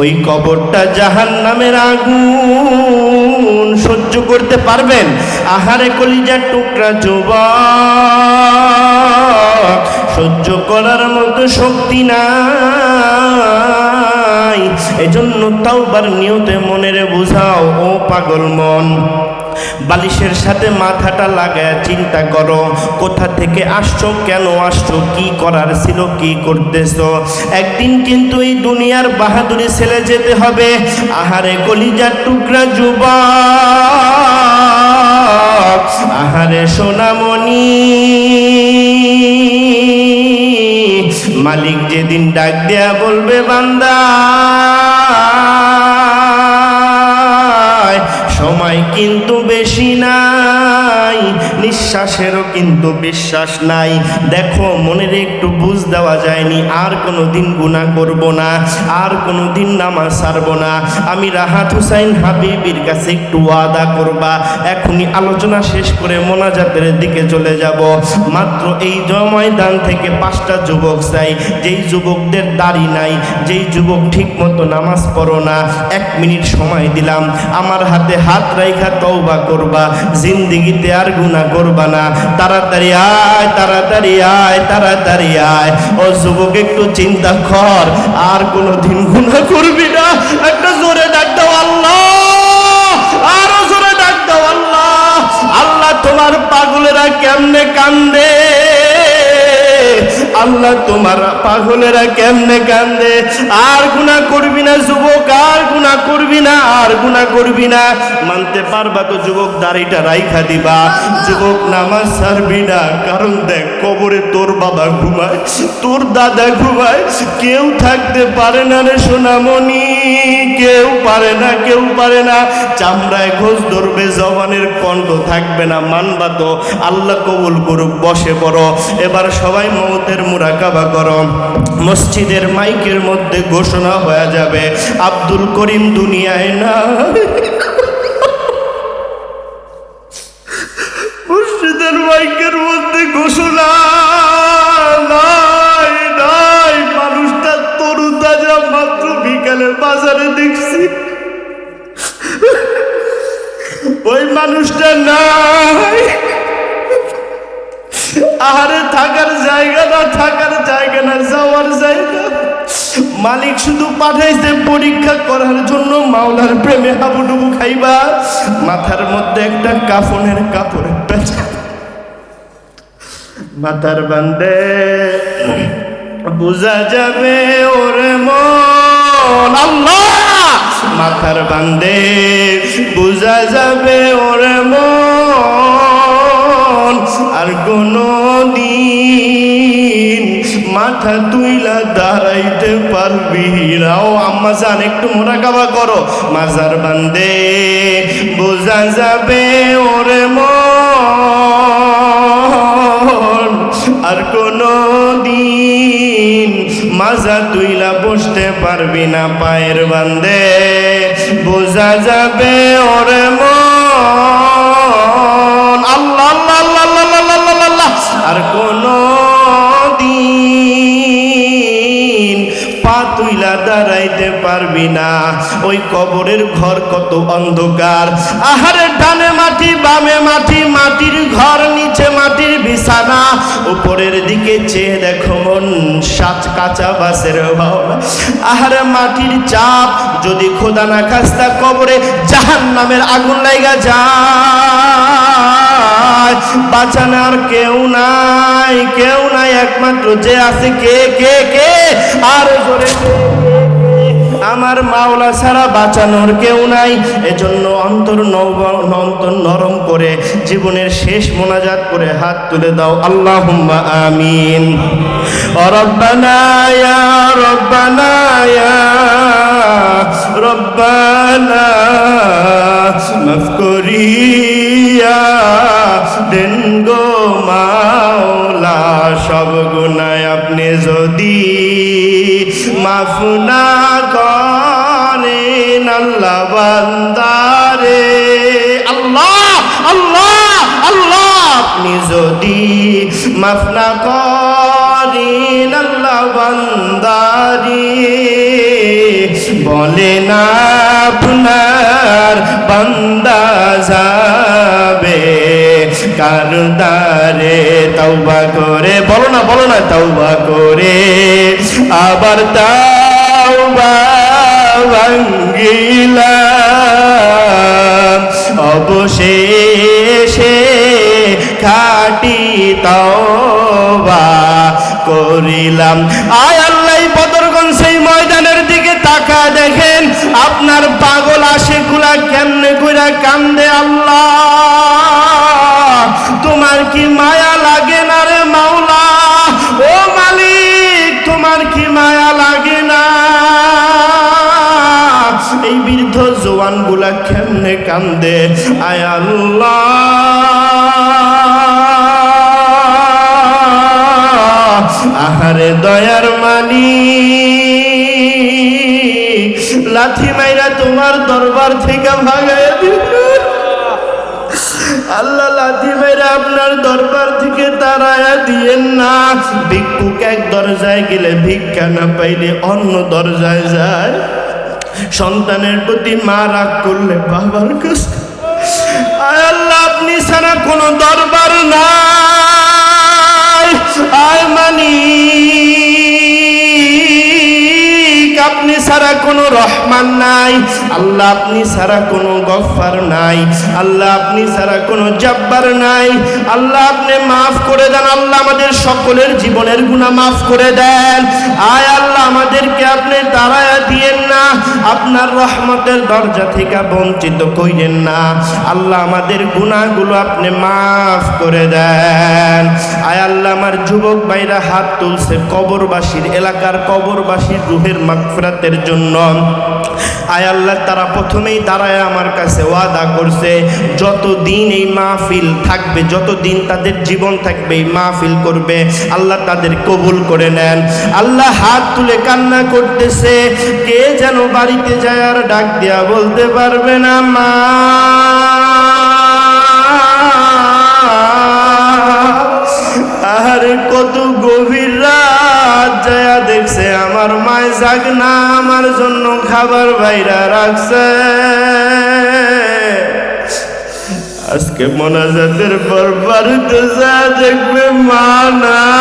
ওই কবরটা জাহান নামের আগুন সহ্য করতে পারবেন? আহারে কলিজার টুকরা যুবক, সহ্য করার মতো শক্তি নাই। এজন্য তাওবার নিয়তে মনের বুঝাও, ও পাগল মন। বালিশের সাথে মাথাটা লাগায় চিন্তা করো, কোথা থেকে আসছো, কেন আসছো, কি করার ছিল, কি করতেছো? একদিন কিন্তু এই দুনিয়ার বাহাদুরি ছেলে যেতে হবে। আহারে কলিজার টুকরা যুবক, আহারে সোনামণি। মালিক যেদিন ডাক দেয়া বলবে, বান্দা। সময় কিন্তু বেশি নাই। নিঃশ্বাসেরও কিন্তু বিশ্বাস নাই। দেখো, মনের একটু বুঝ দেওয়া যায়নি। আর কোনো দিন গুণা করব না, আর কোনো দিন নামাজ ছাড়ব না। আমি রাহাত হুসাইন হাবিবির কাছে একটু ওয়াদা করবা। এখনই আলোচনা শেষ করে মোনাজাতের দিকে চলে যাব। মাত্র এই ময়দান থেকে পাঁচটা যুবক চাই। যেই যুবকদের দাড়ি নাই, যেই যুবক ঠিক মতো নামাজ পড়ো না, এক মিনিট সময় দিলাম। আমার হাতে হাত রাইখা তওবা করবা। জিন্দিগিতে আর গুনাহ করবা না তাড়াতাড়ি আয় তাড়াতাড়ি আয় তাড়াতাড়ি আয়। ও যুবক, একটু চিন্তা কর। আর কোনো দিন গুণা করবি না। একটা জোরে ডাক দাও আল্লাহ। আরও জোরে ডাক দাও আল্লাহ। আল্লাহ তোমার পাগলেরা কেমনে কান্দে? আল্লাহ তোমার পাগলেরা কেমনে কান্দে? আর গুণা করবি না যুবক, আর গুণা করবি না, আর গুণা করবি না। মানতে পারবা তো যুবক, দাড়িটা রাইখা দিবা। যুবক নামাজ ছাড়বি না, কারণ দেখ কবরে তোর বাবা ঘুমায়, তোর দাদা ঘুমায়। কেউ থাকতে পারে না রে সোনামণি, কেউ পারে না, কেউ পারে না। চামড়ায় ঘোষ ধরবে, জবানের কণ্ঠ থাকবে না, মানবা তো আল্লাহ কবুল করুক, বসে পড়ো। এবার সবাই মৌতের মুরাকাবা করো। মসজিদের মাইকের মধ্যে ঘোষণা হয়ে যাবে, আব্দুল করিম দুনিয়ায় না মসজিদের মাইকের মধ্যে ঘোষণা মানুষটা তরু তাজা মাত্র বিকালে বাজারে দেখছি। ওই মানুষটা নাই। থাকার জায়গা না, থাকার জায়গা না, যাওয়ার জায়গা। মালিক শুধু পাঠাইছে পরীক্ষা করার জন্য, মাওলার প্রেমে হাবুডুবু খাইবা। মাথার মধ্যে একটা কাফনের কাপড় পেঁচা। মাথার বান্দে, বুঝা যাবে ওরে মন। আল্লাহ! মাথার বান্দে, বুঝা যাবে ওরে মন। মাথা তুইলা দাঁড়াইতে পারবি না। ও আম্মা জান, একটু মোরাকাবা করো। মাজার বান্দে, বোঝা যাবে ওরে মন। আর কোনো দিন মাজা তুইলা বসতে পারবি না পায়ের বান্দে। বোঝা যাবে ওরে আল্লাহ আল্লাহ আল্লাহ আল্লাহ আল্লাহ আল্লাহ। আর কোনো পা তুইলা দাঁড়াইতে পারবি না। ওই কবরের ঘর কত অন্ধকার। আহারে ডানে মাটি, বামে মাটি, মাটির ঘর, নিচে মাটির বিছানা। উপরের দিকে চেয়ে দেখো মন, সাত কাঁচা বাসের ভাওনা আহারে মাটির চাপ, যদি খোদা না খাস্তা কবরে জাহান নামের আগুন লাইগা যায়। বাঁচানোর কেউ নাই কেউ নাই, একমাত্র যে আছে কে কে কে? আর? আমার মাওলা ছাড়া বাঁচানোর কেউ নাই। এজন্য অন্তর অন্তর নরম করে জীবনের শেষ মোনাজাত করে হাত তুলে দাও। আল্লাহ আমিন। রব্বানা মাফ না করেন আল্লাহ বান্দারে। আল্লাহ আল্লাহ আল্লাহ। আপনি যদি মাফ না করেন আল্লাহ বান্দারে, বলেন আপনার বান্দা যাবে। কারদারে তওবা করে? বলো না বলো না, তওবা করে। আবার তাওবা ভাঙ্গিলাম। অবশেষে খাটি তওবা করিলাম। আয় আল্লাহ, বদরগঞ্জ সেই ময়দানের দিকে তাকা দেখেন, আপনার পাগল আশেগুলা কেমনে কইরা কান্দে আল্লাহ? তোমার কি মায়া লাগে না এই বৃদ্ধ জোয়ানগুলা কেমনে কান্দে? আয় আল্লাহ। আহারে দয়ার মানি। লাথি মাইরা তোমার দরবার থেকে ভাগায় আল্লাহ লাথি মেরে আপনার দরবার থেকে তারায়া দিয়েন না। ভিক্ষুক এক দরজায় গেলে ভিক্ষা না পাইলে অন্য দরজায় যায়। সন্তানের প্রতি মা রাগ করলে বাবার কাছে। আল্লাহ, আপনি ছাড়া কোনো দরবার না আয় মানি আপনি ছাড়া কোনো রহমান নাই। আল্লাহ আপনি ছাড়া কোনো গফার নাই। আল্লাহ আপনি ছাড়া কোনো জব্বার নাই। আল্লাহ আপনি মাফ করে দেন। আল্লাহ আমাদের সকলের জীবনের গুনাহ মাফ করে দেন। আয় আল্লাহ, আমাদেরকে আপনি তারায়া দিয়েন না। আপনার রহমতের দরজা থেকে বঞ্চিত কইলেন না। আল্লাহ আমাদের গুনাহগুলো আপনি মাফ করে দেন। আয় আল্লাহ, আমার যুবক ভাইরা হাত তুলছে। কবরবাসীর এলাকার কবরবাসীর রুহের মাগফিরাতের জন্য। আয় আল্লাহ, তারা প্রথমেই দাঁড়ায় আমার কাছে ওয়াদা করছে, যতদিন এই মাহফিল থাকবে, যতদিন তাদের জীবন থাকবে, এই মাহফিল করবে, আল্লাহ তাদের কবুল করে নেন। আল্লাহ হাত তুলে কান্না করতেছে, কে যেন বাড়িতে যায় আর ডাক দিয়া বলতে পারবে না, মা। আরে কত গভীর রাত যায় দেখছে, আমার মায় না, আমার জন্য খাবার বাইরা রাখছে। আজকে মোনাজাতের পর বাড়িতে যা দেখবে মা নাই।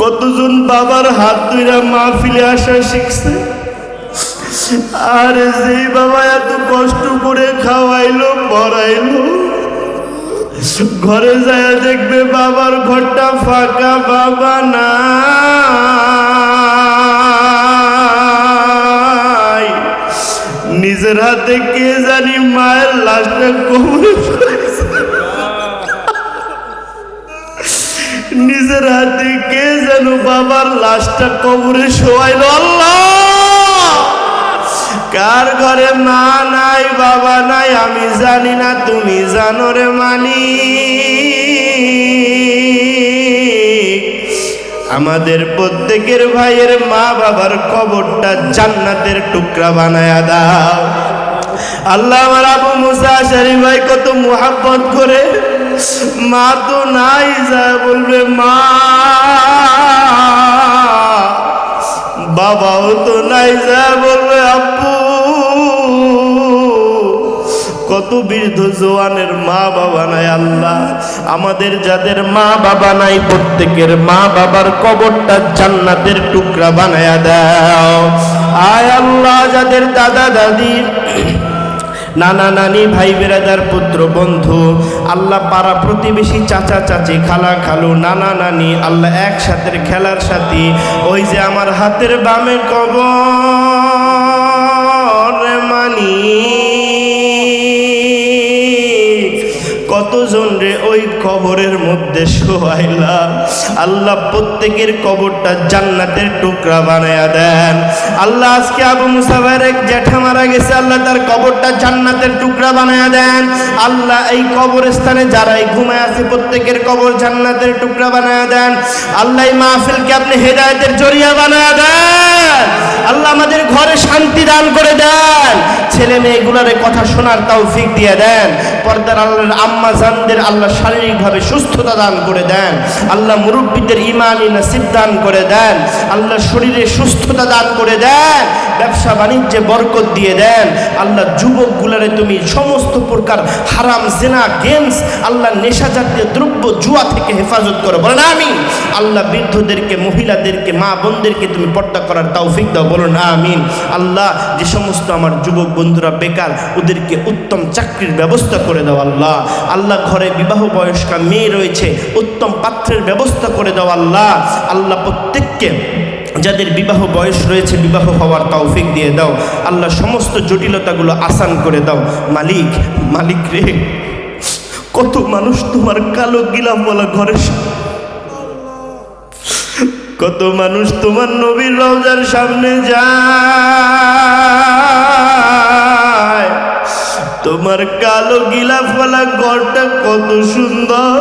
কতজন বাবার হাত ধইরা মা ফিলে আসা শিখছে? আর যেই বাবা এত কষ্ট করে খাওয়াইলো, পড়াইলো ঘরে যায় দেখবে বাবার ঘরটা ফাঁকা, বাবা না নিজের হাতে কে জানি মায়ের লাশটা কবরে। নিজের হাতে কে যেন বাবার লাশটা কবরে শোয়াইলো, আল্লাহ কার ঘরে মা নাই, বাবা নাই, আমি জানি না, তুমি জানো রে মানি আমাদের প্রত্যেকের ভাইয়ের মা বাবার কবরটা জান্নাতের টুকরা বানায়া দাও। আল্লাহ আমার আবু মুসা শরীফ ভাই কত মুহাব্বত করে, মা তো নাই যা বলবে মা, বাবাও তো নাই যা বলবে আব্বু। কত বৃদ্ধ জোয়ানের মা বাবা নাই আল্লাহ। আমাদের যাদের মা বাবা নাই, প্রত্যেকের মা বাবার কবরটা জান্নাতের টুকরা বানায়া দাও। আয় আল্লাহ, যাদের দাদা দাদি, নানা নানি, ভাই বেরাদার, পুত্র, বন্ধু, আল্লাহ পাড়া প্রতিবেশী, চাচা, চাচি, খালা, খালু, নানা নানি, আল্লাহ একসাথে খেলার সাথী, ওই যে আমার হাতের বামে কবর। মানি কতজন রে ওই কবরের মধ্যে শোয়াইলা? আল্লাহ প্রত্যেকের কবরটা জান্নাতের টুকরা বানায়া দেন। আল্লাহ আজকে আবু মুসাফের এক জ্যাঠা মারা গেছে, আল্লাহ তার কবরটা জান্নাতের টুকরা বানায়া দেন। আল্লাহ এই কবরস্থানে যারাই ঘুমায় আছে, প্রত্যেকের কবর জান্নাতের টুকরা বানায়া দেন। আল্লাহ এই মাহফিলকে আপনি হেদায়েতের জরিয়া বানায়া দেন। আল্লাহ আমাদের ঘরে শান্তি দান করে দেন। ছেলে মেয়েগুলারে কথা শোনার তৌফিক দিয়ে দেন। পর্দার আল্লাহর আম্মা জানদের আল্লাহ শারীরিকভাবে সুস্থতা দান করে দেন। আল্লাহ মুরব্বীদের ইমানি নাসিব দান করে দেন। আল্লাহ শরীরে সুস্থতা দান করে দেন। ব্যবসা বাণিজ্যে বরকত দিয়ে দেন। আল্লাহ যুবকগুলারে তুমি সমস্ত প্রকার হারাম, জেনা, গেমস, আল্লাহ নেশা জাতীয় দ্রব্য, জুয়া থেকে হেফাজত করো। বলেন আমি আল্লাহ বৃদ্ধদেরকে, মহিলাদেরকে, মা বোনদেরকে তুমি পর্দা করার তৌফিক দাও, বলুন আমিন। আল্লাহ, যে সমস্ত আমার যুবক বন্ধুরা বেকার, ওদেরকে উত্তম চাকরির ব্যবস্থা করে দাও, আল্লাহ। আল্লাহ, ঘরে বিবাহ বয়স্কা মেয়ে রয়েছে, উত্তম পাত্রের ব্যবস্থা করে দাও, আল্লাহ। আল্লাহ, প্রত্যেককে যাদের বিবাহ বয়স রয়েছে, বিবাহ হওয়ার তৌফিক দিয়ে দাও। আল্লাহ, সমস্ত জটিলতাগুলো আসান করে দাও। মালিক মালিক রে, কত মানুষ তোমার কালো গিলাম বলা ঘরের কত মানুষ তোমার নবীর রওজার সামনে যায়। তোমার কালো গিলাফওয়ালা ঘরটা কত সুন্দর।